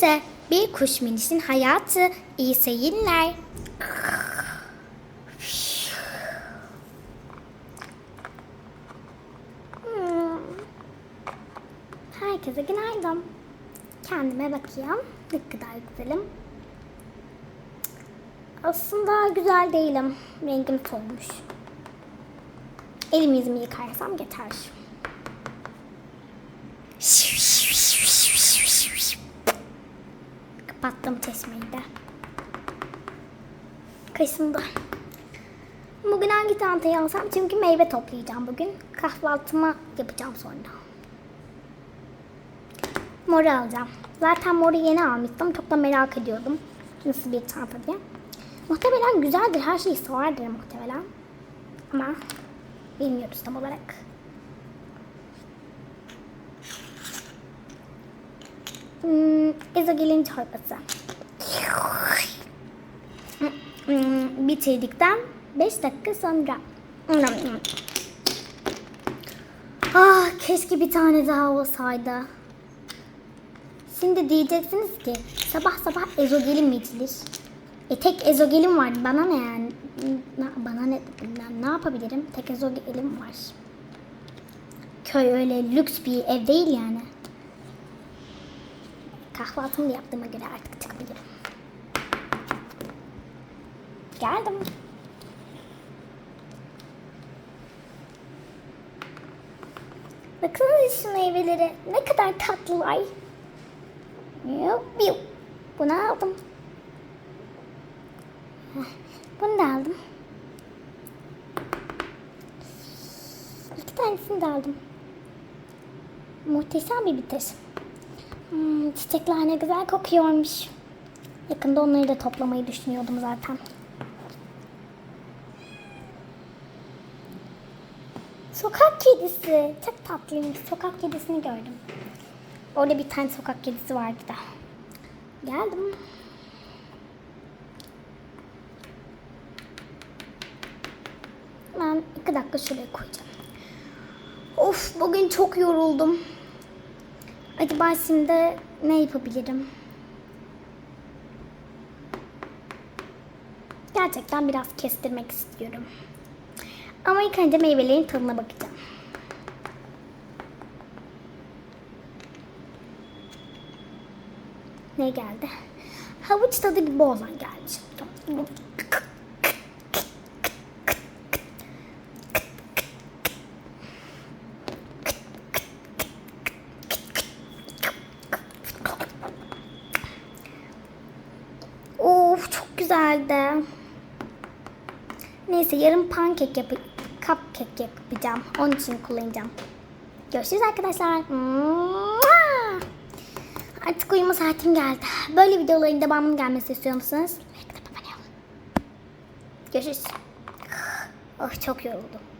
İşte bir kuş minisinin hayatı. İyi seyirler. Herkese günaydın. Kendime bakayım. Ne kadar güzelim. Aslında güzel değilim. Rengim solmuş. Elimi yüzümü yıkarsam yeter. Kapattım çeşmeyi de. Kaşındı. Bugün hangi çantayı alsam? Çünkü meyve toplayacağım bugün. Kahvaltımı yapacağım sonra. Moru alacağım. Zaten moru yeni almıştım. Çok da merak ediyordum. Nasıl bir çanta diye. Muhtemelen güzeldir. Her şeyi vardır muhtemelen. Ama bilmiyoruz tam olarak. Hmm, ezogelin çorbası. Bitirdikten 5 dakika sonra. Ah keşke bir tane daha olsaydı. Şimdi diyeceksiniz ki sabah sabah ezogelin mi içilir? E tek ezogelin var. Bana ne yani? Na- Bana ne? Ne yapabilirim? Tek ezogelin var. Köy öyle lüks bir ev değil yani. Kahvaltımı yaptığıma göre artık çıkabilirim. Geldim. Bakın şu meyveleri. Ne kadar tatlılar. Yup. Bunu aldım. Bunu da aldım. İki tanesini de aldım. Muhteşem bir bitiş. Hmm, çiçekler ne güzel kokuyormuş. Yakında onları da toplamayı düşünüyordum zaten. Sokak kedisi. Çok tatlıymış. Sokak kedisini gördüm. Orada bir tane sokak kedisi vardı da. Geldim. Ben iki dakika şuraya koyacağım. Of bugün çok yoruldum. Acaba şimdi ne yapabilirim? Gerçekten biraz kestirmek istiyorum. Ama ilk önce meyvelerin tadına bakacağım. Ne geldi? Havuç tadı gibi olan geldi. şimdi. Of çok güzeldi. Neyse yarın pankek yapıp cupcake yapacağım. Onun için kullanacağım. Görüşürüz arkadaşlar. Artık uyuma saatim geldi. Böyle videoların devamının gelmesi istiyor musunuz? Like. Görüşürüz. Oh çok yoruldum.